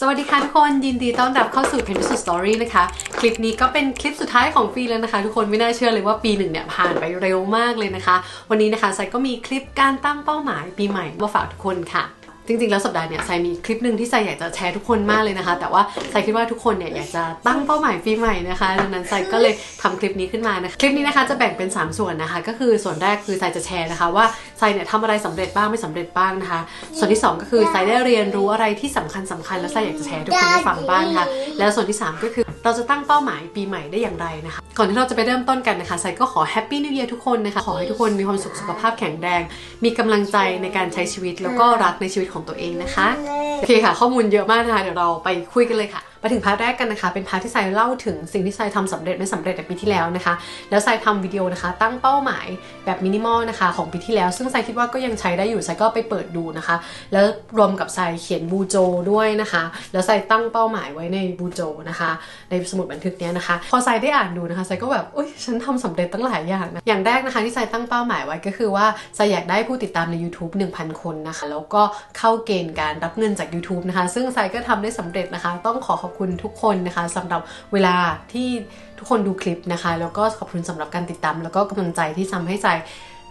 สวัสดีค่ะทุกคนยินดีต้อนรับเข้าสู่ p e n สุด Story นะคะ คลิปนี้ก็เป็นคลิปสุดท้ายของปีแล้วนะคะ ทุกคนไม่น่าเชื่อเลยว่าปีหนึ่งเนี่ยผ่านไปเร็วมากเลยนะคะ วันนี้นะคะไซก็มีคลิปการตั้งเป้าหมายปีใหม่มาฝากทุกคนค่ะ จริงๆ แล้วสัปดาห์เนี้ยไซมีคลิปหนึ่งที่ไซอยากจะแชร์ทุกคนมากเลยนะคะ แต่ว่าไซคิดว่าทุกคนเนี่ยอยากจะตั้งเป้าหมายปีใหม่นะคะดังนั้นไซก็เลยทำคลิปนี้ขึ้นมานะคะคลิปนี้นะคะจะแบ่งเป็น 3 ส่วนนะคะ ก็คือส่วนแรกคือไซจะแชร์นะคะ ว่าไซเนี่ยทำอะไรสำเร็จบ้างไม่สำเร็จบ้างนะคะ ส่วนที่ 2 ก็คือไซได้เรียนรู้อะไรที่สำคัญสำคัญแล้วไซอยากจะแชร์ทุกคนได้ฟังบ้างนะคะแล้วส่วนที่ 3 ก็คือ เราจะตั้งเป้าหมายปีใหม่ได้อย่างไรนะคะ ก่อนที่เราจะไปเริ่มต้นกันนะคะไซก็ขอแฮปปี้นิวเยียร์ทุกคนนะคะ ขอให้ทุกคนมีความสุขสุขภาพแข็งแรง มีกำลังใจในการใช้ชีวิตแล้วก็รักในชีวิตของตัวเองนะคะ โอเคค่ะ ข้อมูลเยอะมากนะคะ เดี๋ยวเราไปคุยกันเลยค่ะ มาถึงพาร์ทแรกกันนะคะ เป็นพาร์ทที่ไซเล่าถึงสิ่งที่ไซทำสำเร็จไม่สำเร็จในปีที่แล้วนะคะ แล้วไซทำวิดีโอนะคะ ตั้งเป้าหมายแบบมินิมอลนะคะของปีที่แล้ว ซึ่งไซคิดว่าก็ยังใช้ได้อยู่ไซก็ไปเปิดดูนะคะ แล้วรวมกับไซเขียนบูโจด้วยนะคะ แล้วไซตั้งเป้าหมายไว้ในบูโจนะคะ ในสมุดบันทึกเนี้ยนะคะ พอไซได้อ่านดูนะคะไซก็แบบอุ้ยฉันทำสำเร็จตั้งหลายอย่างนะอย่างแรกนะคะที่ไซตั้งเป้าหมายไว้ก็คือว่าไซอยากได้ผู้ติดตามใน YouTube 1,000 คนนะคะ แล้วก็เข้าเกณฑ์การรับเงินจาก YouTube นะคะ ซึ่งไซก็ทำได้สำเร็จนะคะ ต้องขอขอบคุณทุกคนนะคะสำหรับเวลาที่ทุกคนดูคลิปนะคะ แล้วก็ขอบคุณสำหรับการติดตาม แล้วก็กำลังใจที่ทำให้ใจ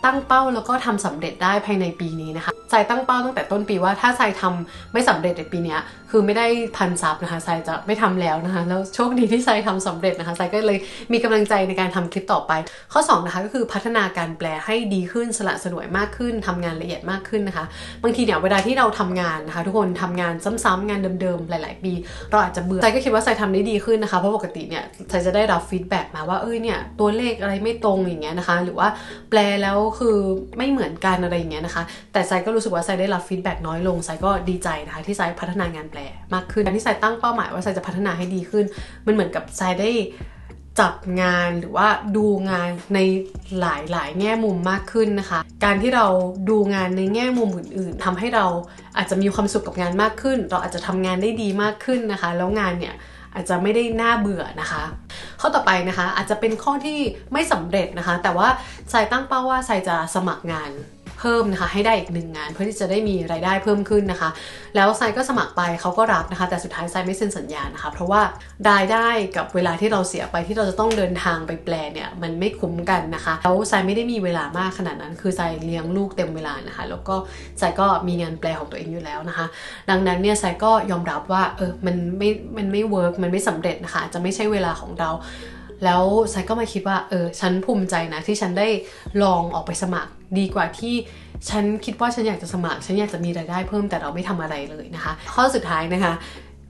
ตั้งเป้าแล้วก็ทำสำเร็จได้ภายในปีนี้นะคะ ใจตั้งเป้าตั้งแต่ต้นปีว่าถ้าใจทำไม่สำเร็จในปีนี้คือไม่ได้พันซับนะคะใจจะไม่ทำแล้วนะคะแล้วโชคดีที่ใจทำสำเร็จนะคะใจก็เลยมีกำลังใจในการทำคลิปต่อไป ข้อ2นะคะก็คือพัฒนาการแปลให้ดีขึ้นสละสลวยมากขึ้นทำงานละเอียดมากขึ้นนะคะ บางทีเนี่ยเวลาที่เราทำงานนะคะ ทุกคนทำงานซ้ำๆงานเดิมๆหลาย ๆ ปี เราอาจจะเบื่อใจก็คิดว่าใจทำได้ดีขึ้นนะคะเพราะปกติเนี่ยใจจะได้รับฟีดแบ็กมาว่าเอ้ยเนี่ยตัวเลขอะไรไม่ตรงอย่างเงี้ยนะคะ หรือว่าแปลแล้วคือไม่เหมือนกันอะไรอย่างเงี้ยนะคะ แต่ไซก็รูู้้สึกว่าไซได้รับฟีดแบ็กน้อยลงไซก็ดีใจนะคะที่ไซพัฒนางานแปลมากขึ้นการที่ไซตั้งเป้าหมายว่าไซจะพัฒนาให้ดีขึ้น มันเหมือนกับไซได้จับงานหรือว่าดูงานในหลายหลายแง่มุมมากขึ้นนะคะ การที่เราดูงานในแง่มุมอื่น ๆทำให้เราอาจจะมีความสุขกับงานมากขึ้น เราอาจจะทำงานได้ดีมากขึ้นนะคะ แล้วงานเนี่ยอาจจะไม่ได้น่าเบื่อนะคะ ข้อต่อไปนะคะอาจจะเป็นข้อที่ไม่สำเร็จนะคะ แต่ว่าไซตั้งเป้าว่าไซจะสมัครงาน เพิ่มนะคะให้ได้อีกหนึ่งงาน เพื่อที่จะได้มีรายได้เพิ่มขึ้นนะคะ แล้วไซก็สมัครไปเขาก็รับนะคะ แต่สุดท้ายไซไม่เซ็นสัญญานะคะ เพราะว่ารายได้กับเวลาที่เราเสียไปที่เราจะต้องเดินทางไปแปลเนี่ยมันไม่คุ้มกันนะคะแล้วไซไม่ได้มีเวลามากขนาดนั้น คือไซเลี้ยงลูกเต็มเวลานะคะ แล้วก็ไซก็มีงานแปลของตัวเองอยู่แล้วนะคะ ดังนั้นเนี่ยไซก็ยอมรับว่าเออมันไม่มันไม่เวิร์กมันไม่สำเร็จนะคะจะไม่ใช่เวลาของเรา แล้วไซก็มาคิดว่าเออฉันภูมิใจนะที่ฉันได้ลองออกไปสมัครดีกว่าที่ฉันคิดว่าฉันอยากจะสมัคร ฉันอยากจะมีรายได้เพิ่มแต่เราไม่ทำอะไรเลยนะคะ ข้อสุดท้ายนะคะ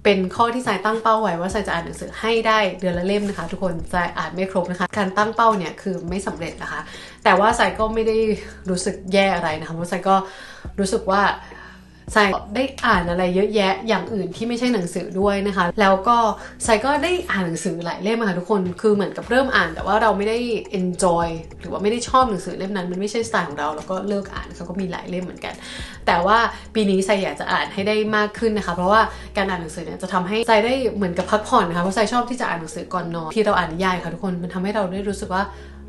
เป็นข้อที่ไซตั้งเป้าไว้ว่าไซจะอ่านหนังสือให้ได้เดือนละเล่มนะคะ ทุกคนไซอ่านไม่ครบนะคะ การตั้งเป้าเนี่ยคือไม่สำเร็จนะคะ แต่ว่าไซก็ไม่ได้รู้สึกแย่อะไรนะคะเพราะไซก็รู้สึกว่า ไซได้อ่านอะไรเยอะแยะอย่างอื่นที่ไม่ใช่หนังสือด้วยนะคะ แล้วก็ไซก็ได้อ่านหนังสือหลายเล่มค่ะทุกคนคือเหมือนกับเริ่มอ่าน แต่ว่าเราไม่ได้ enjoy หรือว่าไม่ได้ชอบหนังสือเล่มนั้น มันไม่ใช่สไตล์ของเราแล้วก็เลิกอ่านเขาก็มีหลายเล่มเหมือนกัน แต่ว่าปีนี้ไซอยากจะอ่านให้ได้มากขึ้นนะคะ เพราะว่าการอ่านหนังสือเนี่ยจะทำให้ไซได้เหมือนกับพักผ่อนนะคะเพราะไซชอบที่จะอ่านหนังสือก่อนนอนที่เราอ่านนิยายค่ะทุกคนมันทำให้เราได้รู้สึกว่า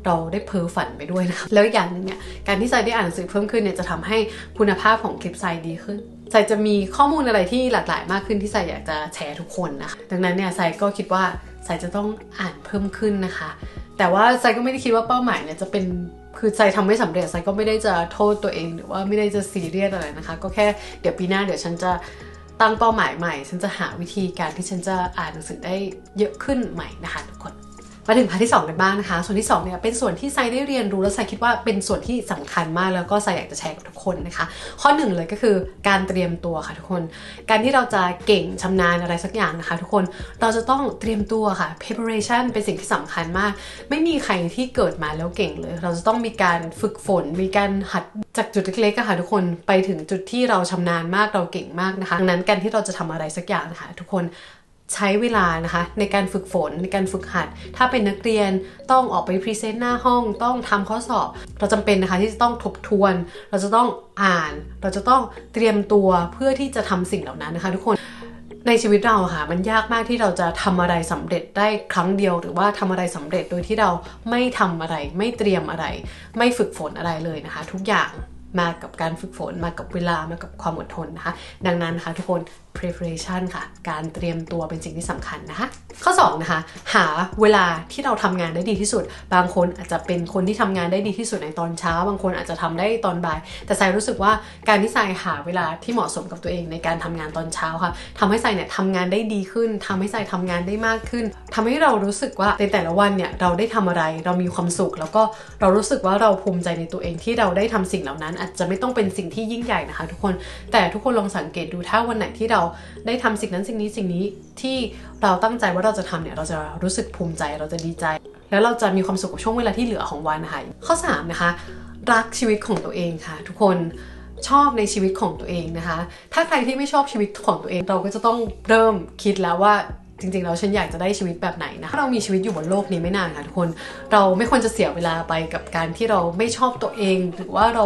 เราได้เพ้อฝันไปด้วยนะคะแล้วอย่างหนึ่งเนี่ยการที่ไซได้อ่านหนังสือเพิ่มขึ้นเนี่ยจะทำให้คุณภาพของคลิปไซดีขึ้นไซจะมีข้อมูลอะไรที่หลากหลายมากขึ้นที่ไซอยากจะแชร์ทุกคนนะคะดังนั้นเนี่ยไซก็คิดว่าไซจะต้องอ่านเพิ่มขึ้นนะคะ แต่ว่าไซก็ไม่ได้คิดว่าเป้าหมายเนี่ยจะเป็นคือไซทำไม่สำเร็จไซก็ไม่ได้จะโทษตัวเอง หรือว่าไม่ได้จะซีเรียสอะไรนะคะ ก็แค่เดี๋ยวปีหน้าเดี๋ยวฉันจะตั้งเป้าหมายใหม่ ฉันจะหาวิธีการที่ฉันจะอ่านหนังสือได้เยอะขึ้นใหม่นะคะทุกคน มาถึงพาร์ทที่ 2 กันบ้างนะคะ ส่วนที่2เนี่ยเป็นส่วนที่ไซได้เรียนรู้และไซคิดว่าเป็นส่วนที่สำคัญมากแล้วก็ไซอยากจะแชร์กับทุกคนนะคะ ข้อหนึ่งเลยก็คือการเตรียมตัวค่ะทุกคน การที่เราจะเก่งชำนาญอะไรสักอย่างนะคะ ทุกคนเราจะต้องเตรียมตัวค่ะ preparation เป็นสิ่งที่สำคัญมาก ไม่มีใครที่เกิดมาแล้วเก่งเลย เราจะต้องมีการฝึกฝน มีการหัดจากจุดเล็กๆค่ะทุกคนไปถึงจุดที่เราชำนาญมากเราเก่งมากนะคะดังนั้นการที่เราจะทำอะไรสักอย่างนะคะทุกคน ใช้เวลานะคะในการฝึกฝนในการฝึกหัด ถ้าเป็นนักเรียนต้องออกไปพรีเซนต์หน้าห้อง ต้องทำข้อสอบ เราจำเป็นนะคะที่จะต้องทบทวน เราจะต้องอ่าน เราจะต้องเตรียมตัวเพื่อที่จะทำสิ่งเหล่านั้นนะคะ ทุกคนในชีวิตเราค่ะมันยากมากที่เราจะทำอะไรสำเร็จได้ครั้งเดียว หรือว่าทำอะไรสำเร็จโดยที่เราไม่ทำอะไร ไม่เตรียมอะไร ไม่ฝึกฝนอะไรเลยนะคะ ทุกอย่างมากับการฝึกฝนมากับเวลามากับความอดทนนะคะ ดังนั้นนะคะทุกคน preparation ค่ะ การเตรียมตัวเป็นสิ่งที่สำคัญนะคะ ข้อ2นะคะ หาเวลาที่เราทำงานได้ดีที่สุด บางคนอาจจะเป็นคนที่ทำงานได้ดีที่สุดในตอนเช้า บางคนอาจจะทำได้ตอนบ่าย แต่ทรายรู้สึกว่าการที่ทรายหาเวลาที่เหมาะสมกับตัวเองในการทำงานตอนเช้าค่ะทำให้ทรายเนี่ยทำงานได้ดีขึ้นทำให้ทรายทำงานได้มากขึ้นทำให้เรารู้สึกว่าในแต่ละวันเนี่ยเราได้ทำอะไร เรามีความสุข แล้วก็เรารู้สึกว่าเราภูมิใจในตัวเองที่เราได้ทำสิ่งเหล่านั้น อาจจะไม่ต้องเป็นสิ่งที่ยิ่งใหญ่นะคะ ทุกคน แต่ทุกคนลองสังเกตดูถ้าวันไหนที่เราได้ทำสิ่งนั้นสิ่งนี้สิ่งนี้ที่เราตั้งใจว่าเราจะทำเนี่ยเราจะรู้สึกภูมิใจเราจะดีใจ แล้วเราจะมีความสุขกับช่วงเวลาที่เหลือของวันนะคะข้อ3นะคะรักชีวิตของตัวเองค่ะ ทุกคนชอบในชีวิตของตัวเองนะคะ ถ้าใครที่ไม่ชอบชีวิตของตัวเองเราก็จะต้องเริ่มคิดแล้วว่า จริงๆแล้วฉันอยากจะได้ชีวิตแบบไหนนะถ้าเรามีชีวิตอยู่บนโลกนี้ไม่นานค่ะทุกคน เราไม่ควรจะเสียเวลาไปกับการที่เราไม่ชอบตัวเอง หรือว่าเรา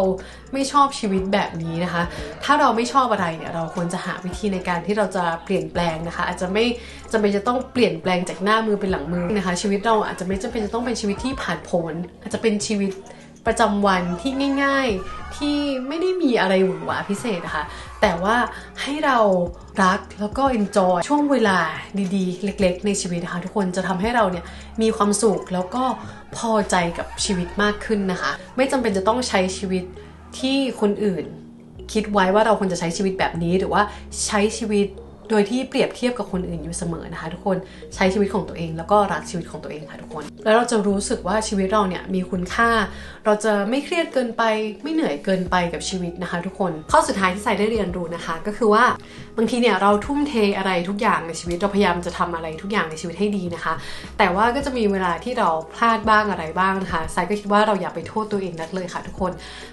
ไม่ชอบชีวิตแบบนี้นะคะ ถ้าเราไม่ชอบอะไรเนี่ยเราควรจะหาวิธีในการที่เราจะเปลี่ยนแปลงนะคะ อาจจะไม่จำเป็นจะต้องเปลี่ยนแปลงจากหน้ามือเป็นหลังมือนะคะ ชีวิตเราอาจจะไม่จำเป็นจะต้องเป็นชีวิตที่ผ่านผลอาจจะเป็นชีวิตประจำวันที่ง่าย ๆที่ไม่ได้มีอะไรหวือหวาพิเศษนะคะแต่ว่าให้เรารักแล้วก็ enjoy ช่วงเวลาดีๆ เล็ก ๆ ในชีวิตนะคะทุกคนจะทำให้เราเนี่ยมีความสุขแล้วก็พอใจกับชีวิตมากขึ้นนะคะ ไม่จำเป็นจะต้องใช้ชีวิตที่คนอื่น คิดไว้ว่าเราควรจะใช้ชีวิตแบบนี้หรือว่าใช้ชีวิต โดยที่เปรียบเทียบกับคนอื่นอยู่เสมอนะคะ ทุกคนใช้ชีวิตของตัวเองแล้วก็รักชีวิตของตัวเองค่ะทุกคน แล้วเราจะรู้สึกว่าชีวิตเราเนี่ยมีคุณค่า เราจะไม่เครียดเกินไป ไม่เหนื่อยเกินไปกับชีวิตนะคะ ทุกคนข้อสุดท้ายที่ใส่ได้เรียนรู้นะคะ ก็คือว่า บางทีเนี่ยเราทุ่มเทอะไรทุกอย่างในชีวิตเราพยายามจะทำอะไรทุกอย่างในชีวิตให้ดีนะคะ แต่ว่าก็จะมีเวลาที่เราพลาดบ้างอะไรบ้างนะคะไซก็คิดว่าเราอย่าไปโทษตัวเองนักเลยค่ะ ทุกคน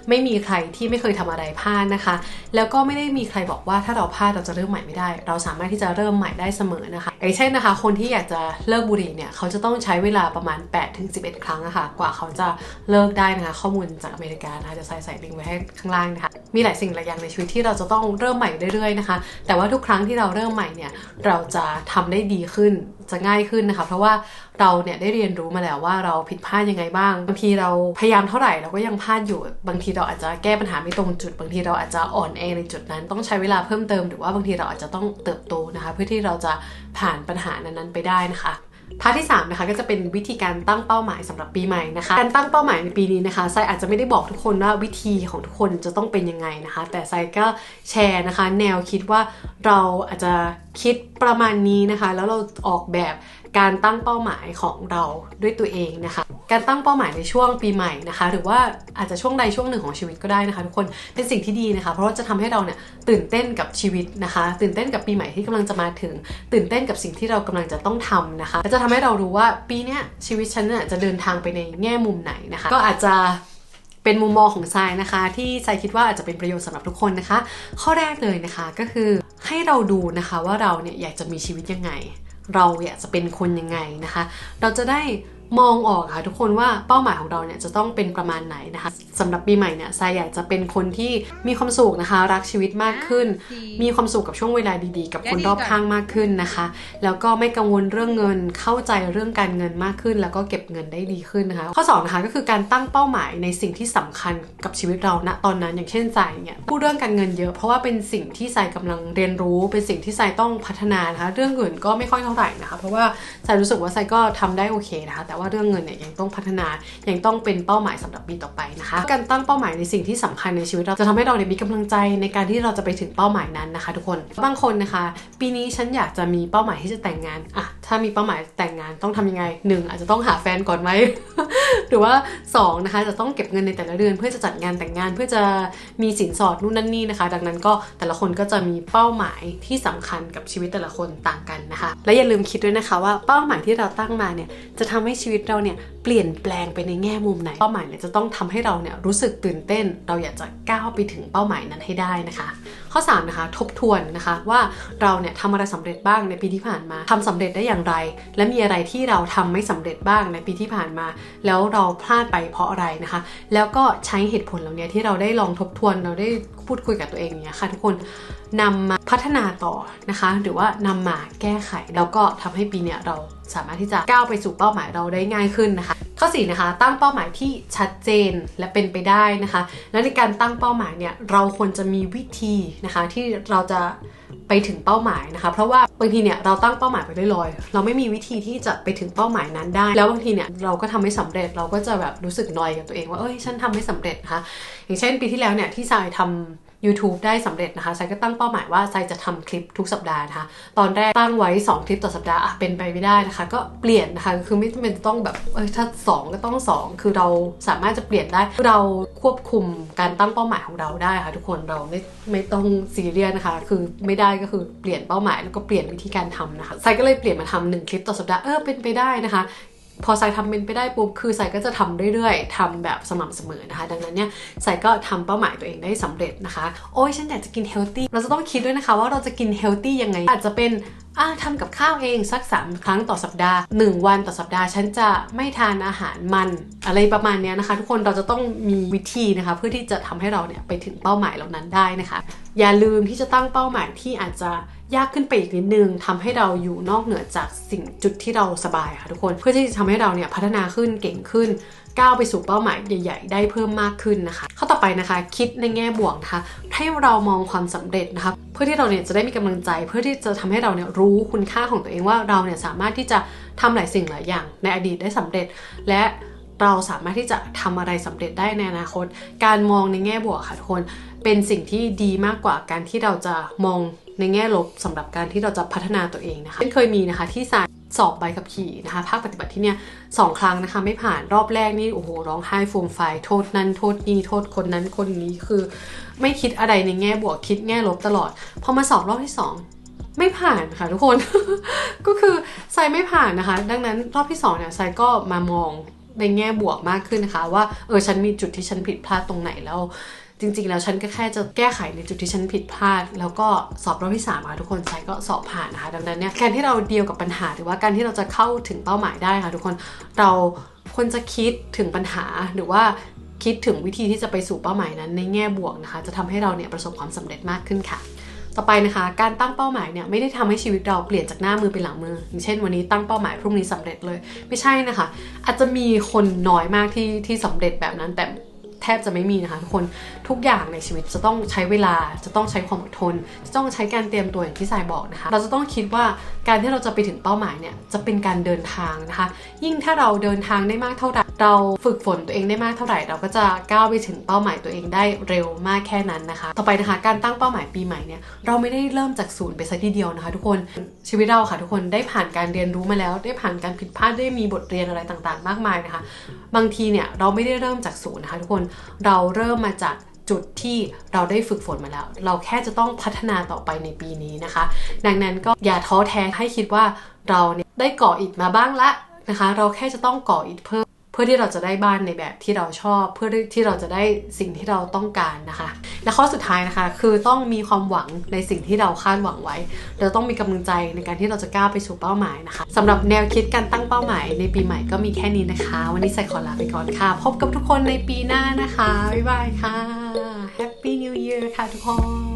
ไม่มีใครที่ไม่เคยทำอะไรพลาดนะคะ แล้วก็ไม่ได้มีใครบอกว่าถ้าเราพลาดเราจะเริ่มใหม่ไม่ได้ เราสามารถที่จะเริ่มใหม่ได้เสมอนะคะอย่างเช่นนะคะ คนที่อยากจะเลิกบุหรี่เนี่ยเขาจะต้องใช้เวลาประมาณ8ถึง11 ครั้งอะคะ่ะกว่าเขาจะเลิกได้นะคะ ข้อมูลจากอเมริกานะคะจะใส่ใส่ลิงก์ไว้ให้ข้างล่างนะคะมีหลายสิ่งหลายอย่างในชีวิตที่เราจะต้องเริ่มใหม่เรื่อยๆนะคะแต่ว่าทุกครั้งที่เราเริ่มใหม่เนี่ยเราจะทำได้ดีขึ้นจะง่ายขึ้นนะคะเพราะว่าเราเนี่ยได้เรียนรู้มาแล้วว่าเราผิดพลาดยังไงบ้างบางทีเราพยายามเท่าไหร่เราก็ยังพลาดอยู่ บางทีเราอาจจะแก้ปัญหาไม่ตรงจุด บางทีเราอาจจะอ่อนแอในจุดนั้น ต้องใช้เวลาเพิ่มเติมหรือว่าบางทีเราอาจจะต้องเติบโตนะคะ เพื่อที่เราจะผ่านปัญหานั้นๆไปได้นะคะ พาร์ทที่3นะคะก็จะเป็นวิธีการตั้งเป้าหมายสำหรับปีใหม่นะคะ การตั้งเป้าหมายในปีนี้นะคะไซอาจจะไม่ได้บอกทุกคนว่าวิธีของทุกคนจะต้องเป็นยังไงนะคะ แต่ไซก็แชร์นะคะ แนวคิดว่าเราอาจจะ คิดประมาณนี้นะคะ แล้วเราออกแบบการตั้งเป้าหมายของเราด้วยตัวเองนะคะ การตั้งเป้าหมายในช่วงปีใหม่นะคะ หรือว่าอาจจะช่วงใดช่วงหนึ่งของชีวิตก็ได้นะคะทุกคนเป็นสิ่งที่ดีนะคะ เพราะว่าจะทำให้เราเนี่ยตื่นเต้นกับชีวิตนะคะ ตื่นเต้นกับปีใหม่ที่กำลังจะมาถึง ตื่นเต้นกับสิ่งที่เรากำลังจะต้องทำนะคะและจะทำให้เรารู้ว่าปีนี้ชีวิตฉันเนี่ยจะเดินทางไปในแง่มุมไหนนะคะ ก็อาจจะ เป็นมุมมองของทรายนะคะ ที่ทรายคิดว่าอาจจะเป็นประโยชน์สำหรับทุกคนนะคะ ข้อแรกเลยนะคะก็คือให้เราดูนะคะว่าเราเนี่ยอยากจะมีชีวิตยังไง เราอยากจะเป็นคนยังไงนะคะ เราจะได้ มองออกค่ะทุกคนว่าเป้าหมายของเราเนี่ยจะต้องเป็นประมาณไหนนะคะสำหรับปีใหม่เนี่ยทรายอยากจะเป็นคนที่มีความสุขนะคะ รักชีวิตมากขึ้น มีความสุขกับช่วงเวลาดีๆ กับคนรอบข้างมากขึ้นนะคะ แล้วก็ไม่กังวลเรื่องเงินเข้าใจเรื่องการเงินมากขึ้น แล้วก็เก็บเงินได้ดีขึ้นนะคะข้อ2นะคะก็คือการตั้งเป้าหมายในสิ่งที่สำคัญกับชีวิตเราณตอนนั้น อย่างเช่นทรายเนี่ยพูดเรื่องการเงินเยอะเพราะว่าเป็นสิ่งที่ทรายกำลังเรียนรู้ เป็นสิ่งที่ทรายต้องพัฒนานะคะเรื่องอื่นก็ไม่ค่อยเท่าไหร่นะคะเพราะว่าทรายรู้สึกว่าทรายก็ทำได้โอเคนะคะแต่ว่าเรื่องเงินเนี่ยยังต้องพัฒนายังต้องเป็นเป้าหมายสำหรับปีต่อไปนะคะการตั้งเป้าหมายในสิ่งที่สำคัญในชีวิตเราจะทำให้เราเนี่ยมีกำลังใจในการที่เราจะไปถึงเป้าหมายนั้นนะคะ ทุกคนบางคนนะคะ ปีนี้ฉันอยากจะมีเป้าหมายที่จะแต่งงานอะถ้ามีเป้าหมายแต่งงานต้องทำยังไงหนึ่งอาจจะต้องหาแฟนก่อนไหมหรือว่า2นะคะจะต้องเก็บเงินในแต่ละเดือน เพื่อจะจัดงานแต่งงานเพื่อจะมีสินสอดนู่นนั่นนี่นะคะ ดังนั้นก็แต่ละคนก็จะมีเป้าหมายที่สำคัญกับชีวิตแต่ละคนต่างกันนะคะ และอย่าลืมคิดด้วยนะคะว่าเป้าหมายที่เราตั้งมาเนี่ยจะทำให้ชีวิตเราเนี่ย เปลี่ยนแปลงไปในแง่มุมไหน เป้าหมายเนี่ยจะต้องทำให้เราเนี่ยรู้สึกตื่นเต้น เราอยากจะก้าวไปถึงเป้าหมายนั้นให้ได้นะคะ ข้อ3นะคะทบทวนนะคะว่าเราเนี่ยทำอะไรสำเร็จบ้างในปีที่ผ่านมาทำสำเร็จได้อย่างไร และมีอะไรที่เราทำไม่สำเร็จบ้างในปีที่ผ่านมา แล้วเราพลาดไปเพราะอะไรนะคะ แล้วก็ใช้เหตุผลเหล่านี้ที่เราได้ลองทบทวนเราได้พูดคุยกับตัวเองเนี่ยค่ะทุกคนนำมาพัฒนาต่อนะคะ หรือว่านำมาแก้ไข แล้วก็ทำให้ปีเนี้ยเราสามารถที่จะก้าวไปสู่เป้าหมายเราได้ง่ายขึ้นนะคะ ข้อ4นะคะตั้งเป้าหมายที่ชัดเจนและเป็นไปได้นะคะ และในการตั้งเป้าหมายเนี่ยเราควรจะมีวิธีนะคะที่เราจะไปถึงเป้าหมายนะคะ เพราะว่าบางทีเนี่ยเราตั้งเป้าหมายไปลอยๆเราไม่มีวิธีที่จะไปถึงเป้าหมายนั้นได้ แล้วบางทีเนี่ยเราก็ทำไม่สำเร็จเราก็จะแบบรู้สึกนอยกับตัวเองว่าเอ้ยฉันทำไม่สำเร็จนะคะอย่างเช่นปีที่แล้วเนี่ยที่ทรายทำ YouTube ได้สำเร็จนะคะไซก็ตั้งเป้าหมายว่าไซจะทำคลิปทุกสัปดาห์นะคะตอนแรกตั้งไว้ 2 คลิปต่อสัปดาห์อะเป็นไปไม่ได้นะคะ ก็เปลี่ยนนะคะคือไม่จำเป็นต้องแบบเออถ้า 2 ก็ต้อง 2 คือเราสามารถจะเปลี่ยนได้เราควบคุมการตั้งเป้าหมายของเราได้ค่ะทุกคนเราไม่ไม่ต้องซีเรียสนะคะ คือไม่ได้ก็คือเปลี่ยนเป้าหมายแล้วก็เปลี่ยนวิธีการทำนะคะไซก็เลยเปลี่ยนมาทำหนึ่งคลิปต่อสัปดาห์เออเป็นไปได้นะคะ พอใส่ทำเป็นไปได้ปุ๊บคือใส่ก็จะทำเรื่อยๆทำแบบสม่ำเสมอนะคะ ดังนั้นเนี่ยใส่ก็ทำเป้าหมายตัวเองได้สำเร็จนะคะ โอ้ยฉันอยากจะกินเฮลตี้เราจะต้องคิดด้วยนะคะว่าเราจะกินเฮลตี้ยังไง อาจจะเป็นอ่าทำกับข้าวเองสัก 3 ครั้งต่อสัปดาห์ 1 วันต่อสัปดาห์ ฉันจะไม่ทานอาหารมัน อะไรประมาณเนี้ยนะคะ ทุกคนเราจะต้องมีวิธีนะคะ เพื่อที่จะทำให้เราเนี่ยไปถึงเป้าหมายเหล่านั้นได้นะคะ อย่าลืมที่จะตั้งเป้าหมายที่อาจจะ ยากขึ้นไปอีกนิดนึงทำให้เราอยู่นอกเหนือจากสิ่งจุดที่เราสบายค่ะทุกคน เพื่อที่จะทำให้เราเนี่ยพัฒนาขึ้นเก่งขึ้นก้าวไปสู่เป้าหมายใหญ่ ๆ ได้เพิ่มมากขึ้นนะคะ ข้อต่อไปนะคะ คิดในแง่บวกนะคะให้เรามองความสำเร็จนะคะเพื่อที่เราเนี่ยจะได้มีกำลังใจ เพื่อที่จะทำให้เราเนี่ยรู้คุณค่าของตัวเองว่าเราเนี่ยสามารถที่จะทำหลายสิ่งหลายอย่างในอดีตได้สำเร็จ และเราสามารถที่จะทำอะไรสำเร็จได้ในอนาคต การมองในแง่บวกค่ะทุกคนเป็นสิ่งที่ดีมากกว่าการที่เราจะมอง ในแง่ลบสำหรับการที่เราจะพัฒนาตัวเองนะคะเคยมีนะคะที่สายสอบใบขับขี่นะคะภาคปฏิบัติที่เนี่ยสองครั้งนะคะไม่ผ่านรอบแรกนี่โอ้โหร้องไห้ฟูมไฟายโทษนั้นโทษนี้โทษคนนั้นคนนี้คือ ไม่คิดอะไรในแง่บวกคิดแง่ลบตลอดพอมาสอบรอบที่สองไม่ผ่านค่ะทุกคน ก็คือไซไม่ผ่านนะคะ ดังนั้นรอบที่สองเนี่ยไซก็มามองในแง่บวกมากขึ้นนะคะ ว่าเออฉันมีจุดที่ฉันผิดพลาดตรงไหนแล้ว จริงๆ แล้วฉันก็แค่จะแก้ไขในจุดที่ฉันผิดพลาด แล้วก็สอบรอบที่3ค่ะทุกคนใส่ก็สอบผ่านนะคะดังนั้นเนี่ยการที่เราเดียวกับปัญหาหรือว่าการที่เราจะเข้าถึงเป้าหมายได้ค่ะทุกคนเราควรจะคิดถึงปัญหาหรือว่าคิดถึงวิธีที่จะไปสู่เป้าหมายนั้นในแง่บวกนะคะ จะทำให้เราเนี่ยประสบความสำเร็จมากขึ้นค่ะ ต่อไปนะคะ การตั้งเป้าหมายเนี่ยไม่ได้ทำให้ชีวิตเราเปลี่ยนจากหน้ามือเป็นหลังมือ อย่างเช่นวันนี้ตั้งเป้าหมายพรุ่งนี้สำเร็จเลย ไม่ใช่นะคะ อาจจะมีคนน้อยมากที่ที่สำเร็จแบบนั้นแต่ แทบจะไม่มีนะคะทุกคนทุกอย่างในชีวิตจะต้องใช้เวลาจะต้องใช้ความอดทน จะต้องใช้การเตรียมตัวอย่างที่สายบอกนะคะ เราจะต้องคิดว่าการที่เราจะไปถึงเป้าหมายเนี่ยจะเป็นการเดินทางนะคะ ยิ่งถ้าเราเดินทางได้มากเท่าไหร่เราฝึกฝนตัวเองได้มากเท่าไหร่ เราก็จะก้าวไปถึงเป้าหมายตัวเองได้เร็วมากแค่นั้นนะคะ ต่อไปนะคะการตั้งเป้าหมายปีใหม่เนี่ยเราไม่ได้เริ่มจากศูนย์ไปซะทีเดียวนะคะ ทุกคนชีวิตเราค่ะ ทุกคนได้ผ่านการเรียนรู้มาแล้ว ได้ผ่านการผิดพลาดได้มีบทเรียนอะไรต่างๆ มากมายนะคะ บางทีเนี่ยเราไม่ได้เริ่มจากศูนย์นะคะทุกคนเราเริ่มมาจากจุดที่เราได้ฝึกฝนมาแล้ว เราแค่จะต้องพัฒนาต่อไปในปีนี้นะคะ ดังนั้นก็อย่าท้อแท้ให้คิดว่าเราเนี่ยได้ก่ออิฐมาบ้างละนะคะ เราแค่จะต้องก่ออิฐเพิ่ม พื่อที่เราจะได้บ้านในแบบที่เราชอบ เพื่อที่เราจะได้สิ่งที่เราต้องการนะคะ และข้อสุดท้ายนะคะ คือต้องมีความหวังในสิ่งที่เราคาดหวังไว้ เราต้องมีกำลังใจในการที่เราจะก้าวไปสู่เป้าหมายนะคะสำหรับแนวคิดการตั้งเป้าหมายในปีใหม่ก็มีแค่นี้นะคะ วันนี้ใส่ขอลาไปก่อนค่ะ พบกับทุกคนในปีหน้านะคะบ๊ายบายค่ะ Happy New Year ค่ะทุกคน